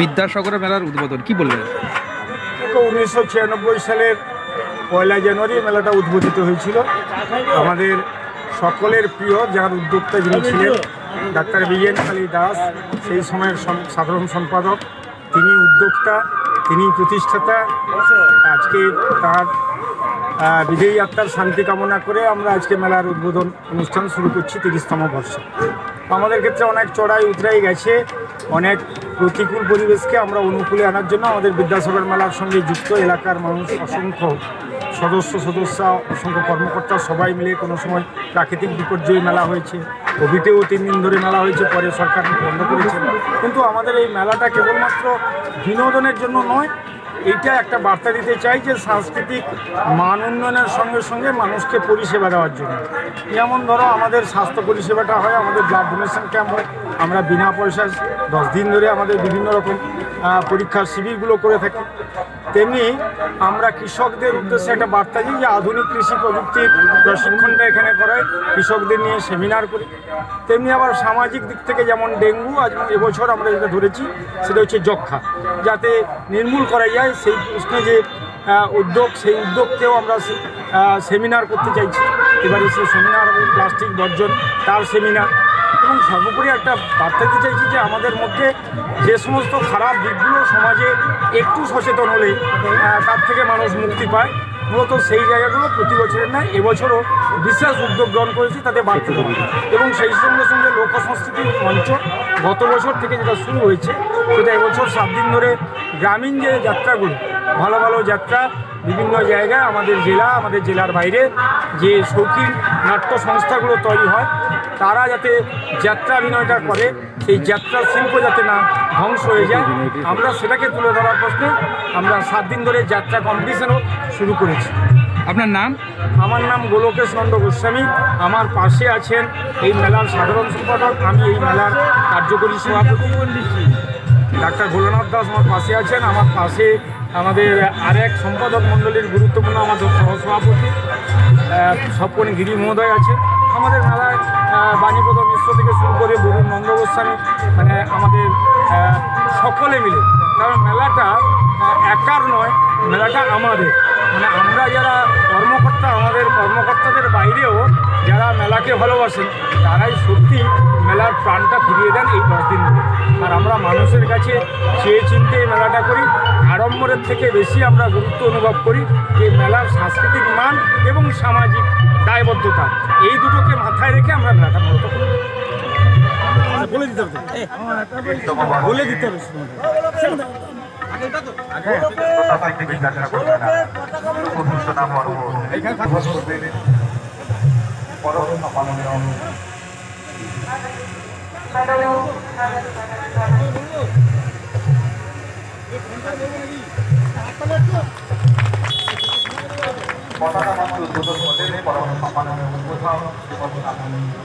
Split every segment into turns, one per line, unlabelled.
বিদ্যাসাগর মেলার উদ্বোধন, কি বলবেন
উনিশশো ছিয়ানব্বই সালের পয়লা জানুয়ারি মেলাটা উদ্বোধিত হয়েছিল। আমাদের সকলের প্রিয় যার উদ্যোক্তা যিনি ছিলেন, ডাক্তার বিজেন আলী দাস, সেই সময়ের সাধারণ সম্পাদক, তিনি উদ্যোক্তা, তিনি প্রতিষ্ঠাতা। আজকে তার বিজয়ী আত্মার শান্তি কামনা করে আমরা আজকে মেলার উদ্বোধন অনুষ্ঠান শুরু করছি তিরিশতম বর্ষে। আমাদের ক্ষেত্রে অনেক চড়াই উতরাই গেছে। অনেক প্রতিকূল পরিবেশকে আমরা অনুকূলে আনার জন্য আমাদের বিদ্যাসাগর মেলার সঙ্গে যুক্ত এলাকার মানুষ অসংখ্য। সদস্য, সদস্যা, অসংখ্য কর্মকর্তা সবাই মিলে কোনো সময় প্রাকৃতিক বিপর্যয় মেলা হয়েছে। কোভিডেও তিন দিন ধরে মেলা হয়েছে, পরে সরকার বন্ধ করেছে। কিন্তু আমাদের এই মেলাটা কেবলমাত্র বিনোদনের জন্য নয়, এইটা একটা বার্তা দিতে চাই যে সাংস্কৃতিক মান উন্নয়নের সঙ্গে সঙ্গে মানুষকে পরিষেবা দেওয়ার জন্য। যেমন ধরো, আমাদের স্বাস্থ্য পরিষেবাটা হয়, আমাদের ব্লাড ডোনেশন ক্যাম্প হয়, আমরা বিনা পয়সায় দশ দিন ধরে আমাদের বিভিন্ন রকম পরীক্ষার শিবিরগুলো করে থাকি। তেমনি আমরা কৃষকদের উদ্দেশ্যে একটা বার্তা দিই যে আধুনিক কৃষি প্রযুক্তির প্রশিক্ষণটা এখানে করায় কৃষকদের নিয়ে সেমিনার করি। তেমনি আবার সামাজিক দিক থেকে যেমন ডেঙ্গু, আজ এবছর আমরা যেটা ধরেছি, সেটা হচ্ছে যক্ষা। যাতে নির্মূল করা যায় সেই প্রশ্নে যে উদ্যোগ, সেই উদ্যোগকেও আমরা সেমিনার করতে চাইছি। এবারে সেই সেমিনার হবে প্লাস্টিক বর্জন, তার সেমিনার এবং সর্বোপরি একটা বার্তা দিতে চাইছি যে আমাদের মধ্যে যে সমস্ত খারাপ দিকগুলো সমাজে একটু সচেতন হলে তার থেকে মানুষ মুক্তি পায়। মূলত সেই জায়গাগুলো প্রতি বছরের নয় এবছরও বিশেষ উদ্যোগ গ্রহণ করেছি, তাতে বাড়তে দেবো এবং সেই সঙ্গে সঙ্গে লোক সংস্কৃতির মঞ্চ গত বছর থেকে যেটা শুরু হয়েছে, সেটা এবছর সাত দিন ধরে গ্রামীণ যে যাত্রাগুলো ভালো ভালো যাত্রা বিভিন্ন জায়গায় আমাদের জেলা আমাদের জেলার বাইরে যে শৌখিন নাট্য সংস্থাগুলো তৈরি হয় তারা যাতে যাত্রা অভিনয়টা করে সেই যাত্রা শিল্প যাতে না ধ্বংস হয়ে যায় আমরা সেটাকে তুলে ধরার প্রশ্নে আমরা সাত দিন ধরে যাত্রা কম্পিটিশনও শুরু করেছি।
আপনার নাম?
আমার নাম গোলকেশ নন্দ গোস্বামী আমার পাশে আছেন এই মেলার সাধারণ সম্পাদক আমি এই মেলার কার্যকরী সভাপতি। ডাক্তার ভোলানাথ দাস আমার পাশে আছেন আমার পাশে আমাদের আরেক সম্পাদক মণ্ডলীর গুরুত্বপূর্ণ আমাদের সহসভাপতি সপন গিরি মহোদয় আছে। আমাদের মেলায় বাণীপদ মিশ্র থেকে শুরু করে বরুণ নন্দ গোস্বামী মানে আমাদের সকলে মিলে। কারণ মেলাটা একার নয়, মেলাটা আমাদের। মানে আমরা যারা কর্মকর্তা আমাদের কর্মকর্তাদের বাইরেও যারা মেলাকে ভালোবাসেন তারাই সত্যি মেলার প্রাণটা ফিরিয়ে দেন এই দশ দিন ধরে। আর আমরা মানুষের কাছে চেয়ে চিনতে এই মেলাটা করি আড়ম্বরের থেকে বেশি আমরা গুরুত্ব অনুভব করি যে মেলার সাংস্কৃতিক মান এবং সামাজিক দায়বদ্ধতা এই দুটোকে মাথায় রেখে আমরা মেলাটা মূলত করি। বলে দিতে হবে বলে দিতে হবে।
মেলা ঘোষণা পর্ব। পতাকা মঞ্চ উদ্বোধন করলেন পরম সম্মাননীয় উদ্বোধক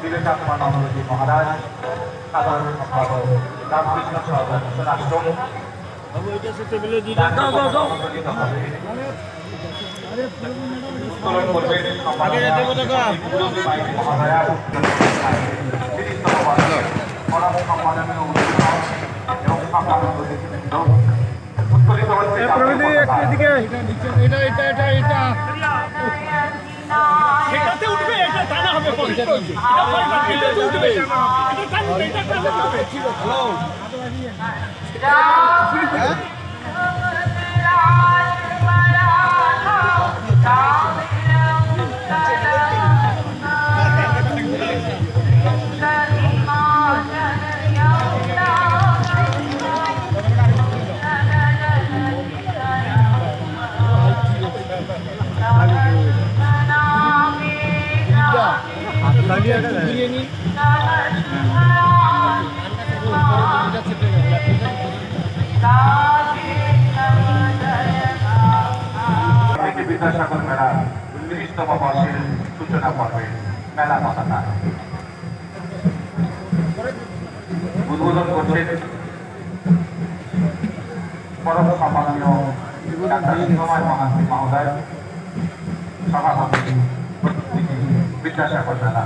বিবেকানন্দ মহারাজ সাধারণ সম্পাদক রামকৃষ্ণ সর্বনাশ্রম উত্তোলন হচ্ছে জাতীয় পতাকা।
এটা এটা এটা এটা। সেটাতে উঠবে এটা টানা হবে এটা উঠবে। এটা টানবে, এটা টানবে, উঠবে।
বিদ্যাসাগর মেলা তিরিশতম বর্ষের সূচনা পর্বে মেলা পতাকা উদ্বোধন করছেন পরম সম্মানীয় ডাক্তার সিংহময় মহোদয়, সভাপতি বিদ্যাসাগর মেলা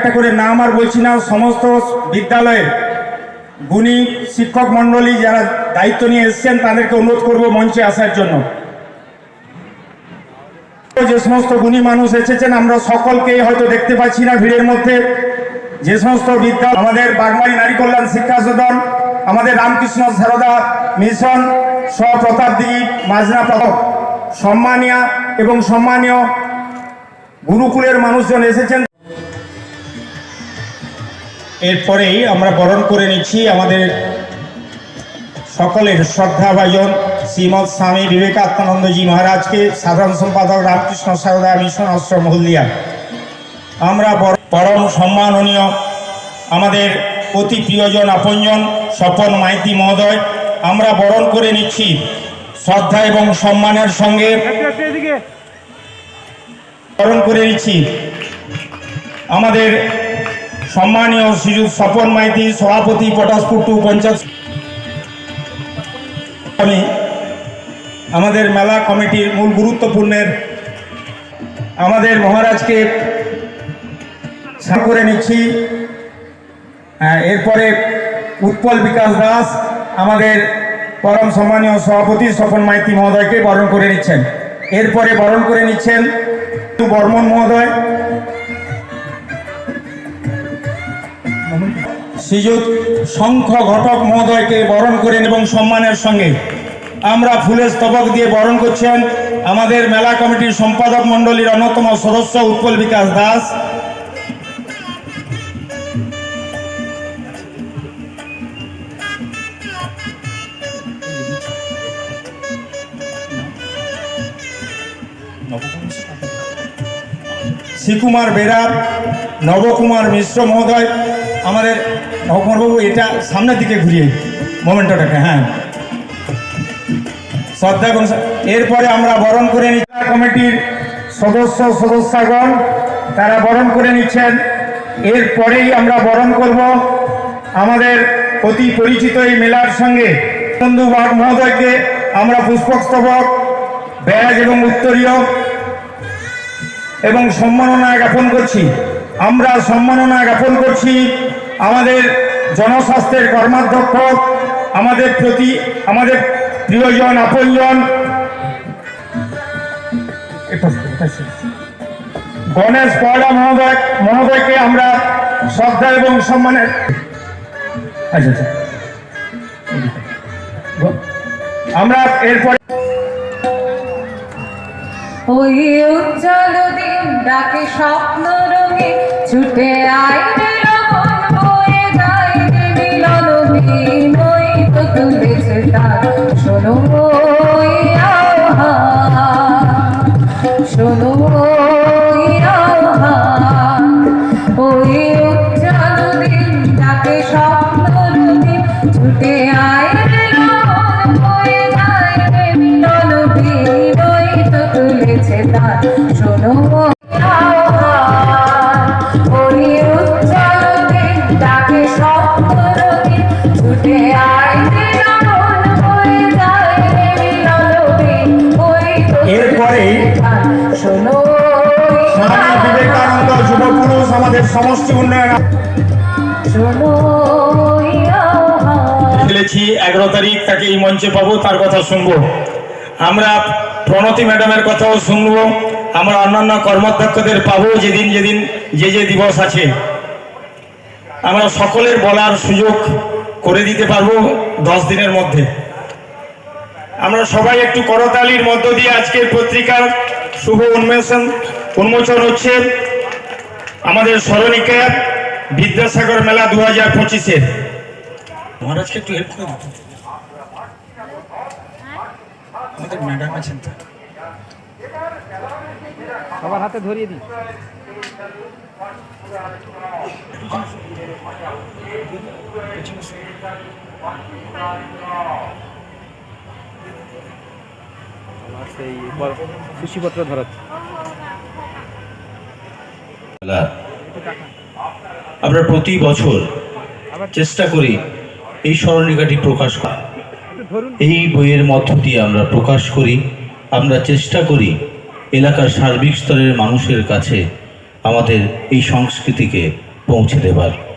একটা করে নাম আর বলছি না, সমস্ত বিদ্যালয়ের গুণী শিক্ষক মণ্ডলী যারা দায়িত্ব নিয়ে এসেছেন, তাদেরকে অনুরোধ করব মঞ্চে আসার জন্য। যে সমস্ত গুণী মানুষ এসেছেন, আমরা সকলকেই হয়তো দেখতে পাচ্ছি না ভিড়ের মধ্যে। যে সমস্ত বিদ্যা আমাদের বাগমারি নারী কল্যাণ শিক্ষা সদন, আমাদের রামকৃষ্ণ সারদা মিশন, স্বপ্রতাপ দিঘি মাজনা পদক সম্মানীয় এবং সম্মানীয় গুরুকুলের মানুষজন এসেছেন। এরপরেই আমরা বরণ করে নিচ্ছি আমাদের সকলের শ্রদ্ধাভাজন শ্রীমৎ স্বামী বিবেকানন্দজি মহারাজকে, সাধারণ সম্পাদক রামকৃষ্ণ সারদা মিশন আশ্রম হলদিয়া আমরা পরম সম্মাননীয় আমাদের অতি প্রিয়জন, আপনজন, স্বপন মাইতি মহোদয়, আমরা বরণ করে নিচ্ছি শ্রদ্ধা এবং সম্মানের সঙ্গে বরণ করে নিচ্ছি আমাদের সম্মানীয় শ্রীযুত স্বপন মাইতি, সভাপতি পটাশপুটু পঞ্চায়েত আমি আমাদের মেলা কমিটির মূল গুরুত্বপূর্ণের আমাদের মহারাজকে করে নিচ্ছি। এরপরে উৎপল বিকাশ দাস আমাদের পরম সম্মানীয় সভাপতি স্বপন মাইতি মহোদয়কে বরণ করে নিচ্ছেন। এরপরে বরণ করে নিচ্ছেন বর্মন মহোদয়। শ্রীযুত শঙ্খ ঘটক মহোদয়কে বরণ করেন এবং সম্মানের সঙ্গে আমরা ফুলের স্তবক দিয়ে বরণ করছেন আমাদের মেলা কমিটির সম্পাদক মণ্ডলীর অন্যতম সদস্য উৎপল বিকাশ দাস। শ্রীকুমার বেরা, নবকুমার মিশ্র মহোদয় আমাদের নবকুমারবাবু এটা সামনের দিকে ঘুরিয়ে মোমেন্টটাকে হ্যাঁ। শ্রদ্ধা এরপরে আমরা বরণ করে নিচ্ছি কমিটির সদস্য, সদস্যগণ, তারা বরণ করে নিচ্ছেন। এরপরেই আমরা বরণ করব আমাদের অতি পরিচিত এই মেলার সঙ্গে। বন্ধু বাগ মহোদয়কে আমরা পুষ্পস্তবক ব্যাজ এবং উত্তরীয় এবং সম্মাননা জ্ঞাপন করছি। আমরা সম্মাননা জ্ঞাপন করছি। আমাদের জনস্বাস্থ্যের কর্মাধ্যক্ষ, আমাদের প্রতি, আমাদের প্রিয়জন, আপনজন। গণেশ পয়লা মহোদয়, মহোদয়কে আমরা শ্রদ্ধা এবং সম্মানের আচ্ছা আচ্ছা। আমরা এরপরে
ওই উজ্জ্বল দিন ডাকে স্বপ্ন রঙে ছুটে আয়
সমষ্টি উন্নয়ন ফেলেছি এগারো তারিখ তাকে এই মঞ্চে পাবো তার কথা শুনব। আমরা প্রণতি ম্যাডামের কথাও শুনব আমরা অন্যান্য কর্মাধ্যক্ষদের পাবো যেদিন যেদিন যে যে দিবস আছে। আমরা সকলের বলার সুযোগ করে দিতে পারব দশ দিনের মধ্যে। আমরা সবাই একটু করতালির মধ্য দিয়ে আজকের পত্রিকার শুভ উন্মেষণ উন্মোচন হচ্ছে। আমাদের স্মরণিকা বিদ্যাসাগর মেলা দু হাজার পঁচিশের মহারাজকে একটু হেল্প করে। আমাদের ম্যাডাম আছেন তো।
সবার হাতে ধরিয়ে দিই। সেই ধরাচ্ছে।
আমরা প্রতি বছর চেষ্টা করি এই স্মরণিকাটি প্রকাশ করা এই বইয়ের মধ্য দিয়ে আমরা প্রকাশ করি, আমরা চেষ্টা করি এলাকার সার্বিক স্তরের মানুষের কাছে আমাদের এই সংস্কৃতিকে পৌঁছে দেবার।